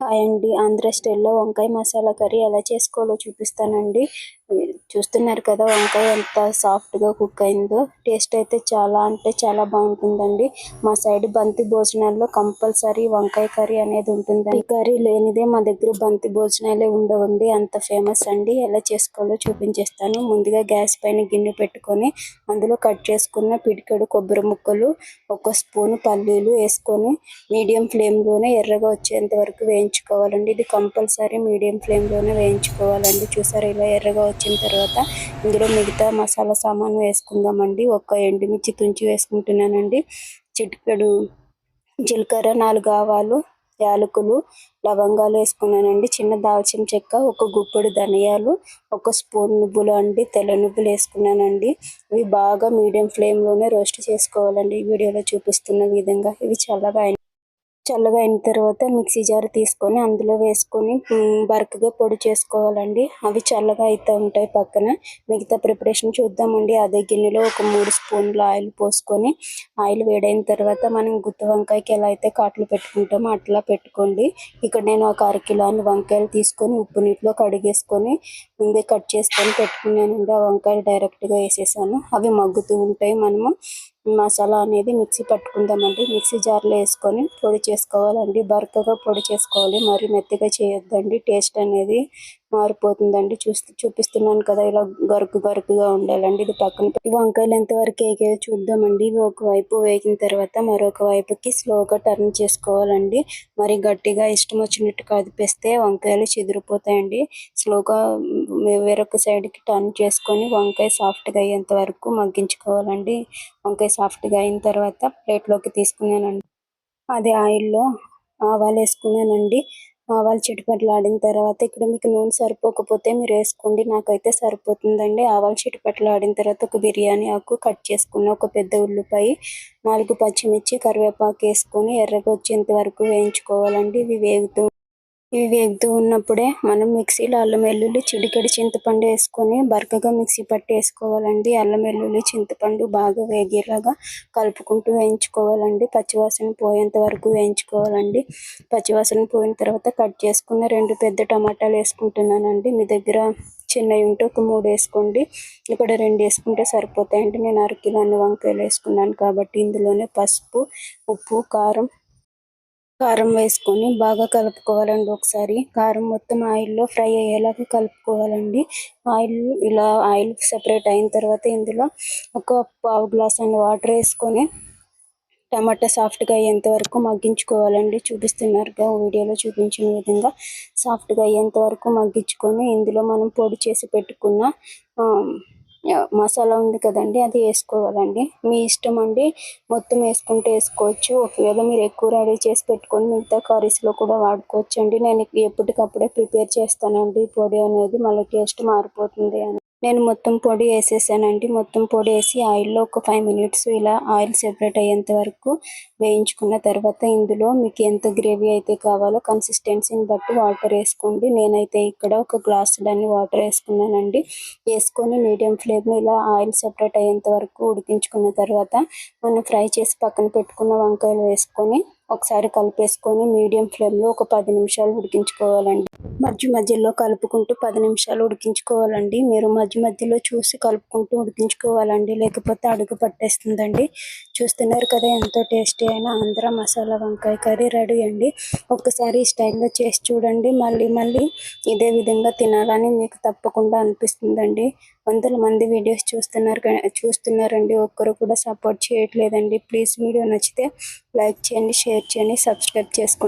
Hi అండి. ఆంధ్ర స్టైల్లో వంకాయ మసాలా కర్రీ ఎలా చేసుకోవాలో చూపిస్తానండి. చూస్తున్నారు కదా వంకాయ ఎంత సాఫ్ట్గా కుక్ అయిందో. టేస్ట్ అయితే చాలా అంటే చాలా బాగుంటుందండి. మా సైడ్ బంతి భోజనాల్లో కంపల్సరీ వంకాయ కర్రీ అనేది ఉంటుంది ఈ కర్రీ లేనిదే మా దగ్గర బంతి భోజనాలే ఉండవండి. అంత ఫేమస్ అండి. ఎలా చేసుకోవాలో చూపించేస్తాను. ముందుగా గ్యాస్ పైన గిన్నె పెట్టుకొని అందులో కట్ చేసుకున్న పిడికెడు కొబ్బరి ముక్కలు ఒక స్పూన్ పల్లీలు వేసుకొని మీడియం ఫ్లేమ్లోనే ఎర్రగా వచ్చేంత వరకు వేయించి వేయించుకోవాలండి. ఇది కంపల్సరీ మీడియం ఫ్లేమ్లోనే వేయించుకోవాలండి. చూసారు ఇలా ఎర్రగా వచ్చిన తర్వాత ఇందులో మిగతా మసాలా సామాన్ వేసుకుందామండి. ఒక ఎండుమిర్చి తుంచి వేసుకుంటున్నానండి. చిటికెడు జీలకర్ర నాలుగు ఆవాలు యాలకులు లవంగాలు వేసుకున్నానండి. చిన్న దాల్చిన చెక్క ఒక గుప్పెడు ధనియాలు ఒక స్పూన్ నువ్వులు అండి. తెల్ల నువ్వులు వేసుకున్నానండి. ఇవి బాగా మీడియం ఫ్లేమ్లోనే రోస్ట్ చేసుకోవాలండి. ఈ వీడియోలో చూపిస్తున్న విధంగా ఇవి చల్లగా చల్లగా అయిన తర్వాత మిక్సీ జార్ తీసుకొని అందులో వేసుకొని బరకగా పొడి చేసుకోవాలండి. అవి చల్లగా అయితే ఉంటాయి పక్కన. మిగతా ప్రిపరేషన్ చూద్దామండి. అదే గిన్నెలో ఒక మూడు స్పూన్లు ఆయిల్ పోసుకొని ఆయిల్ వేడైన తర్వాత మనం గుత్తి వంకాయకి ఎలా అయితే కాట్లు పెట్టుకుంటామో అట్లా పెట్టుకోండి. ఇక్కడ నేను ఒక అరకిలోని వంకాయలు తీసుకొని ఉప్పు నీటిలో కడిగేసుకొని ముందే కట్ చేసుకొని పెట్టుకున్నానండి. ఆ వంకాయలు డైరెక్ట్గా వేసేసాను. అవి మగ్గుతూ ఉంటాయి మనము. మసాలా అనేది మిక్సీ పట్టుకుందామండి. మిక్సీ జార్లో వేసుకొని పొడి చేసుకోవాలండి. బరకగా పొడి చేసుకోవాలి. మరి మెత్తగా చేయొద్దండి. టేస్ట్ అనేది మారిపోతుందండి. చూస్తూ చూపిస్తున్నాను కదా ఇలా గరుకు గరుకుగా ఉండాలండి. ఇది పక్కన వంకాయలు ఎంతవరకు వేగాయో చూద్దామండి. ఇవి ఒకవైపు వేగిన తర్వాత మరొక వైపుకి స్లోగా టర్న్ చేసుకోవాలండి. మరి గట్టిగా ఇష్టం వచ్చినట్టు కదిపేస్తే వంకాయలు చెదిరిపోతాయండి. స్లోగా వేరొక సైడ్కి టర్న్ చేసుకొని వంకాయ సాఫ్ట్గా అయ్యేంత వరకు మగ్గించుకోవాలండి. వంకాయ సాఫ్ట్గా అయిన తర్వాత ప్లేట్లోకి తీసుకున్నానండి. అదే ఆయిల్లో ఆవాలు వేసుకున్నానండి. ఆవాలు చిటిపట్లాడిన తర్వాత ఇక్కడ మీకు నూనె సరిపోకపోతే మీరు వేసుకోండి. నాకైతే సరిపోతుందండి. ఆవాలు చిటిపట్లాడిన తర్వాత ఒక బిర్యానీ ఆకు కట్ చేసుకున్న ఒక పెద్ద ఉల్లిపాయ నాలుగు పచ్చిమిర్చి కరివేపాకు వేసుకొని ఎర్రగా వచ్చేంత వరకు వేయించుకోవాలండి. ఇవి వేగుతూ ఇవి వేగుతూ ఉన్నప్పుడే మనం మిక్సీలో అల్లం వెల్లుల్లి చిడికడి చింతపండు వేసుకొని బరకగా మిక్సీ పట్టి వేసుకోవాలండి అల్లం వెల్లుల్లి చింతపండు బాగా వేగేలాగా కలుపుకుంటూ వేయించుకోవాలండి. పచ్చివాసన పోయేంత వరకు వేయించుకోవాలండి. పచ్చివాసన పోయిన తర్వాత కట్ చేసుకున్న రెండు పెద్ద టమాటాలు వేసుకుంటున్నానండి. మీ దగ్గర చిన్నవి ఉంటే ఒక మూడు వేసుకోండి. ఇక్కడ రెండు వేసుకుంటే సరిపోతాయండి. నేను అరకిలో అన్ని వంకాయలు వేసుకున్నాను కాబట్టి ఇందులోనే పసుపు ఉప్పు కారం కారం వేసుకొని బాగా కలుపుకోవాలండి ఒకసారి. కారం మొత్తం ఆయిల్లో ఫ్రై అయ్యేలాగా కలుపుకోవాలండి. ఆయిల్ ఇలా ఆయిల్ సెపరేట్ అయిన తర్వాత ఇందులో ఒక పావు గ్లాస్ అండ్ వాటర్ వేసుకొని టమాటా సాఫ్ట్గా అయ్యేంత వరకు మగ్గించుకోవాలండి. చూపిస్తున్నారుగా వీడియోలో చూపించిన విధంగా సాఫ్ట్గా అయ్యేంత వరకు మగ్గించుకొని ఇందులో మనం పొడి చేసి పెట్టుకున్న మసాలా ఉంది కదండి అది వేసుకోవాలండి. మీ ఇష్టం అండి మొత్తం వేసుకుంటే వేసుకోవచ్చు. ఒకవేళ మీరు ఎక్కువ రెడీ చేసి పెట్టుకొని మిగతా కర్రీస్లో కూడా వాడుకోవచ్చు అండి నేను ఎప్పటికప్పుడే ప్రిపేర్ చేస్తానండి పొడి అనేది మళ్ళీ టేస్ట్ మారిపోతుంది అని. నేను మొత్తం పొడి వేసేసానండి. మొత్తం పొడి వేసి ఆయిల్లో ఒక ఫైవ్ మినిట్స్ ఇలా ఆయిల్ సెపరేట్ అయ్యేంత వరకు వేయించుకున్న తర్వాత ఇందులో మీకు ఎంత గ్రేవీ అయితే కావాలో కన్సిస్టెన్సీని బట్టి వాటర్ వేసుకోండి. నేనైతే ఇక్కడ ఒక గ్లాస్ దాన్ని వాటర్ వేసుకున్నానండి. వేసుకొని మీడియం ఫ్లేమ్లో ఇలా ఆయిల్ సెపరేట్ అయ్యేంత వరకు ఉడికించుకున్న తర్వాత మనం ఫ్రై చేసి పక్కన పెట్టుకున్న వంకాయలు వేసుకొని ఒకసారి కలిపేసుకొని మీడియం ఫ్లేమ్లో ఒక పది నిమిషాలు ఉడికించుకోవాలండి. మధ్య మధ్యలో కలుపుకుంటూ పది నిమిషాలు ఉడికించుకోవాలండి. మీరు మధ్య మధ్యలో చూసి కలుపుకుంటూ ఉడికించుకోవాలండి. లేకపోతే అడుగు పట్టేస్తుందండి. చూస్తున్నారు కదా ఎంతో టేస్టీ అయిన ఆంధ్ర మసాలా వంకాయ కర్రీ రెడీ అండి. ఒక్కసారి ఈ స్టైల్లో చేసి చూడండి. మళ్ళీ మళ్ళీ ఇదే విధంగా తినాలని మీకు తప్పకుండా అనిపిస్తుందండి. వందల మంది వీడియోస్ చూస్తున్నారు చూస్తున్నారండి. ఒక్కరు కూడా సపోర్ట్ చేయట్లేదండి. ప్లీజ్ వీడియో నచ్చితే లైక్ చేయండి షేర్ చేయండి సబ్స్క్రైబ్ చేసుకోండి.